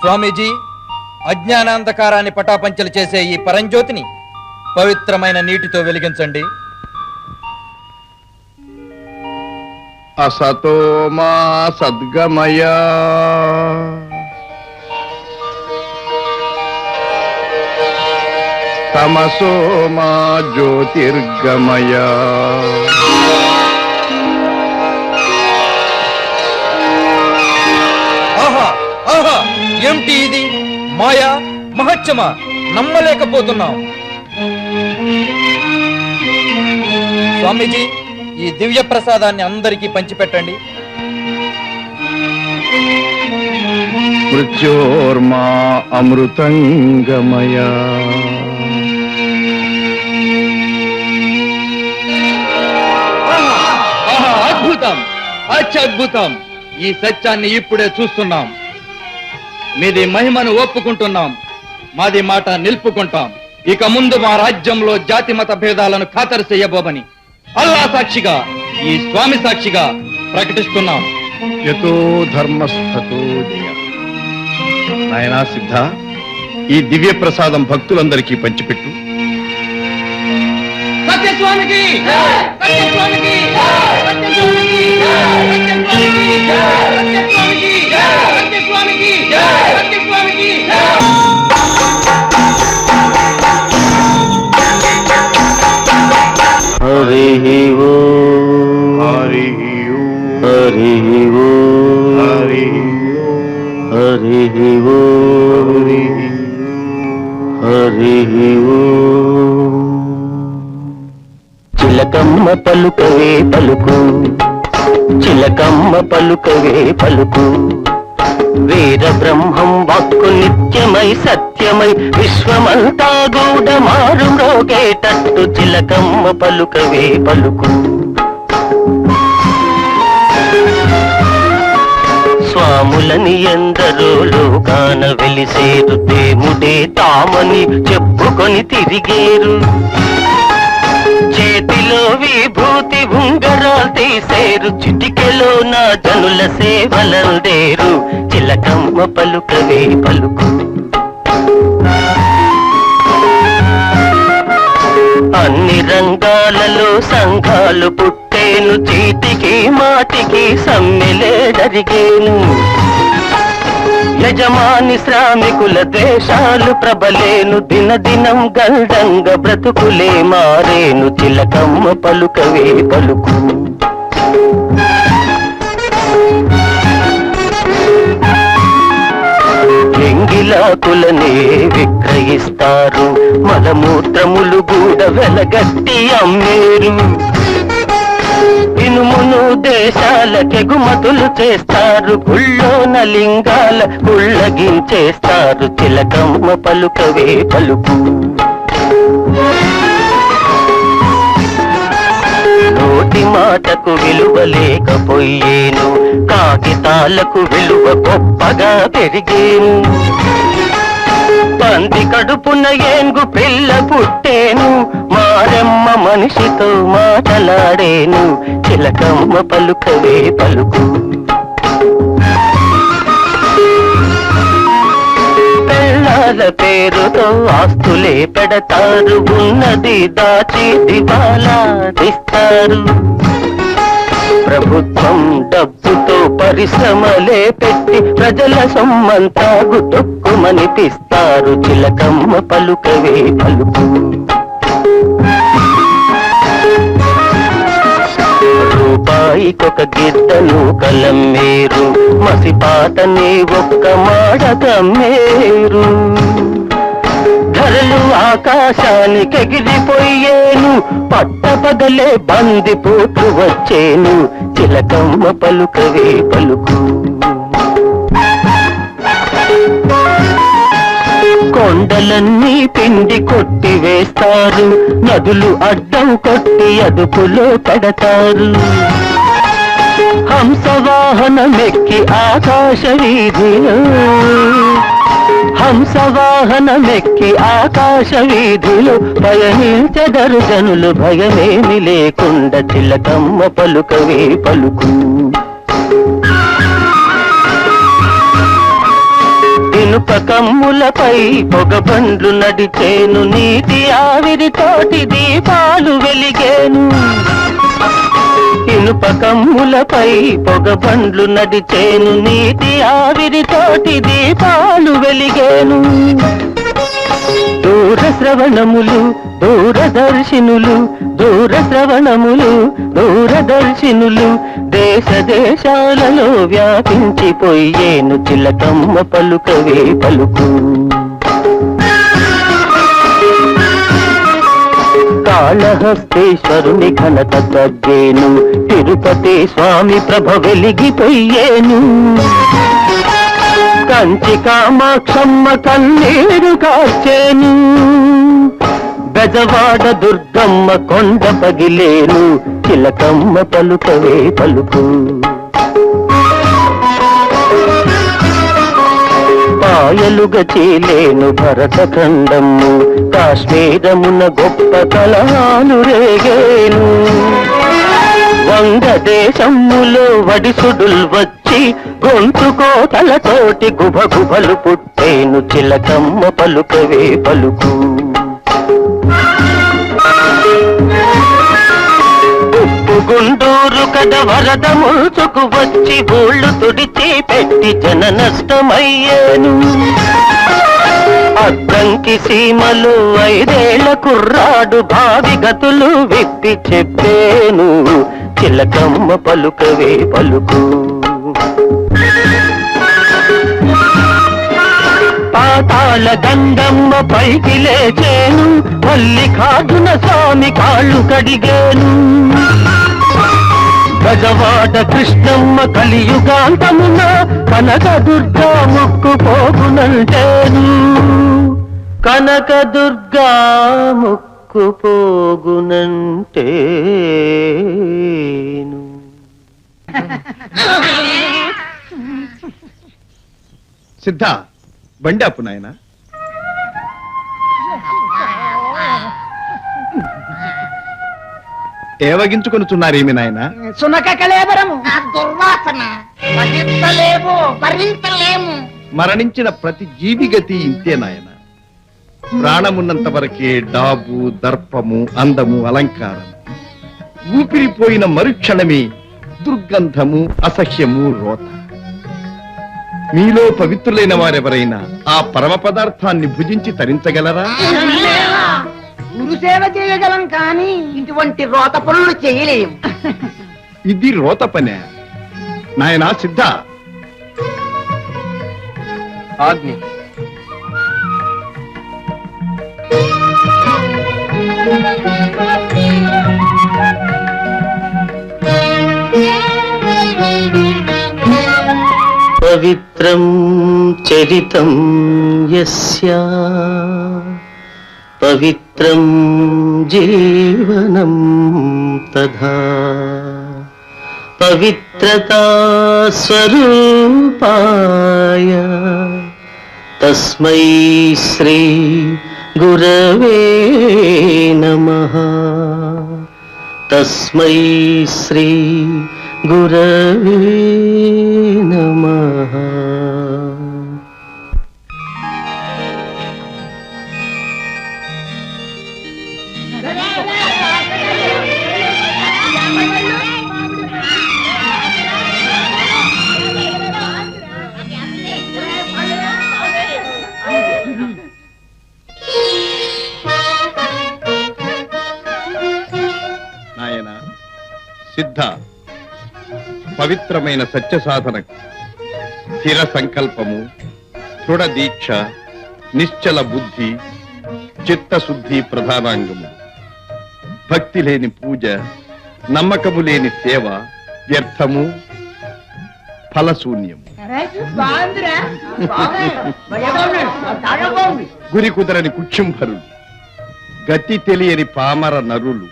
స్వామీజీ అజ్ఞానాంధకారాన్ని పటాపంచలు చేసే ఈ పరంజ్యోతిని పవిత్రమైన నీటితో వెలిగించండి. అసతో మా సద్గమయా. తమసో మా జ్యోతిర్గమయా. ఏమిటి ఇది మాయా మహత్యమా? నమ్మలేకపోతున్నాం. స్వామీజీ ఈ దివ్య ప్రసాదాన్ని అందరికీ పంచిపెట్టండి. మృత్యోర్మా అమృతంగమయ. ఆహా, అద్భుతం అత్యద్భుతం. ఈ సత్యాన్ని ఇప్పుడే చూస్తున్నాం. మీది మహిమను ఒప్పుకుంటున్నాం. మాది మాట నిలుపుకుంటాం. ఇక ముందు మా రాజ్యంలో జాతి మత భేదాలను ఖాతరు చేయబోమని అల్లా సాక్షిగా ఈ స్వామి సాక్షిగా ప్రకటిస్తున్నాం. యతో ధర్మస్థతో జయ. నాయనా సిద్ధ ఈ దివ్య ప్రసాదం భక్తులందరికీ పంచిపెట్టు. సత్యస్వామికి! సత్యస్వామికి! సత్యస్వామికి! సత్యస్వామికి! హరి చిలకమ్మ పలుకవే పలుకు చిలకమ్మ పలుకవే పలుకు. వీర బ్రహ్మం వాక్కు నిత్యమై సత్యమై విశ్వమంతా గౌడ మారు మ్రోగేటట్టు చిలకమ్మ పలుకవే పలుకు. స్వాములని ఎందరో లోకాన వెలిసేరు దేముడే తామని చెప్పుకొని తిరిగేరు. చేతిలో విభూతి ఉంగరాలు తీసేరు. చిటికెలో నా జనుల సేవలందేరు చిలకమ్మ పలుకవే పలుకు. అన్ని రంగాలలో సంఘాలు పుట్టేను చీటికి మాటికి సమ్మెలే జరిగేను యజమాని శ్రామికుల ద్వేషాలు ప్రబలేను. దినదినం గల్డంగ బ్రతుకులే మారేను. చిలకమ్మ పలుకవే పలుకు. ఎంగిలాకులనే విక్రయిస్తారు. మలమూత్రములు కూడా వెలగట్టి అమ్మేరు. ఇనుమును దేశాలకెగుమతులు చేస్తారు. గుళ్ళోన లింగాల గుళ్ళగించేస్తారు చిలకమ్మ పలుకవే పలుకు. నోటి మాటకు విలువ లేకపోయేను కాగితాలకు విలువ గొప్పగా పెరిగేను. పంది కడుపున ఏంగు పిల్ల పుట్టేను మారెమ్మ మనిషితో మాటలాడేను చిలకమ్మ పలుకవే పలుకు. పెళ్ళాల పేరుతో ఆస్తులే పెడతారు ఉన్నది దాచి దివాలా తీస్తారు. ప్రభుత్వం డబ్బుతో పరిశ్రమలే పెట్టి ప్రజల సొమ్మంతా గుతొక్కుమనిపిస్తారు చిలకమ్మ పలుకవే పలుకు. రూపాయికొక గిద్దను కలమ్మేరు మసిపాతని ఒక్క మాడకమ్మేరు ధరలు ఆకాశానికి ఎగిరిపోయేను. పట్ట పగలే బందిపోతూ వచ్చేను. చిలకమ్మ పలుకవే పలుకు. కొండలన్నీ పిండి కొట్టి వేస్తారు. నదులు అడ్డం కొట్టి అదుపులో పడతారు. హంసవాహనమెక్కి ఆకాశ వీధిలో హంసవాహనమెక్కి ఆకాశ వీధిలో పయనించెదరు జనులు భయమేమి లేకుండా చిలకమ్మ పలుకవే పలుకు. కమ్ములపై పొగబండ్లు నడిచేను నీటి ఆవిరి తోటి దీపాలు వెలిగేను. కమ్ములపై పొగబండ్లు నడిచేను నీటి ఆవిరితోటి దీపాలు వెలిగేను. దూర శ్రవణములు దూరదర్శినులు దూర శ్రవణములు దూరదర్శినులు దేశ దేశాలలో వ్యాపించిపోయేను చిలకమ్మ పలుకవే పలుకు. కాళహస్తేశ్వరుని ఘనత తగ్గేను. తిరుపతి స్వామి ప్రభ వెలిగిపోయేను. కంచి కామాక్షమ్మ కన్నీరు కాచేను గజవాడ దుర్గమ్మ కొండ పగిలేను. చిలకమ్మ పలుకవే పలుకు. పాయలుగా చీలేను భరతఖండము కాశ్మీరమున గొప్ప కలహాలు రేగేను. వంగదేశములో వడిసుడుల్ వచ్చి గొంతు కోతలతోటి గుభ గుభలు పుట్టేను. చిలకమ్మ పలుకవే పలుకు. గుండూరు వరద ముల్చుకు వచ్చి ఊళ్ళు తుడిచి పెట్టి జన నష్టమయ్యాను. అద్దంకి సీమలు ఐదేళ్ళ కుర్రాడు భావి గతులు విప్పి చెప్పేను. చిలకమ్మ పలుకవే పలుకు. పాతాల గంగమ్మ పైకి లేచేను. మల్లికార్జున స్వామి కాళ్ళు కడిగేను. గజవాడ కృష్ణమ్మ కలియుగాంతమున కనక దుర్గా ముక్కు పోగునంటేను. కనక దుర్గా ముక్కు పోగునంటేను. సిద్ధ బండి అప్పు నాయనా. ఏవగించుకొనుచున్నారేమి నాయన? సునక కలేబరము ఆ దుర్వాసన. భరించలేము భరించలేము. మరణించిన ప్రతి జీవి గతి ఇంతే నాయన. ప్రాణమున్నంత వరకే డాబు దర్పము అందము అలంకారం ఊపిరిపోయిన మరుక్షణమే దుర్గంధము అసహ్యము రోత. మీలో పవిత్రులైన వారెవరైనా ఆ పరమ పదార్థాన్ని భుజించి తరించగలరా? గురు సేవ చేయగలం కానీ ఇటువంటి రోత పనులు చేయలేము ఇది రోత పనే. నాయనా సిద్ధ. ఆజ్ఞ. పవిత్రం చరితం యస్య. పవిత్రం జీవనం తథా. పవిత్రతా స్వరూపాయ. తస్మై శ్రీ గురవే నమ. తస్మై శ్రీ గురవే నమ. సిద్ధ పవిత్రమైన సత్య సాధన స్థిర సంకల్పము దృఢ దీక్ష నిశ్చల బుద్ధి చిత్తశుద్ధి ప్రధానాంగము. భక్తి లేని పూజ నమ్మకము లేని సేవ వ్యర్థము ఫలశూన్యము. గురి కుదరని కుక్షుంభరులు గతి తెలియని పామర నరులు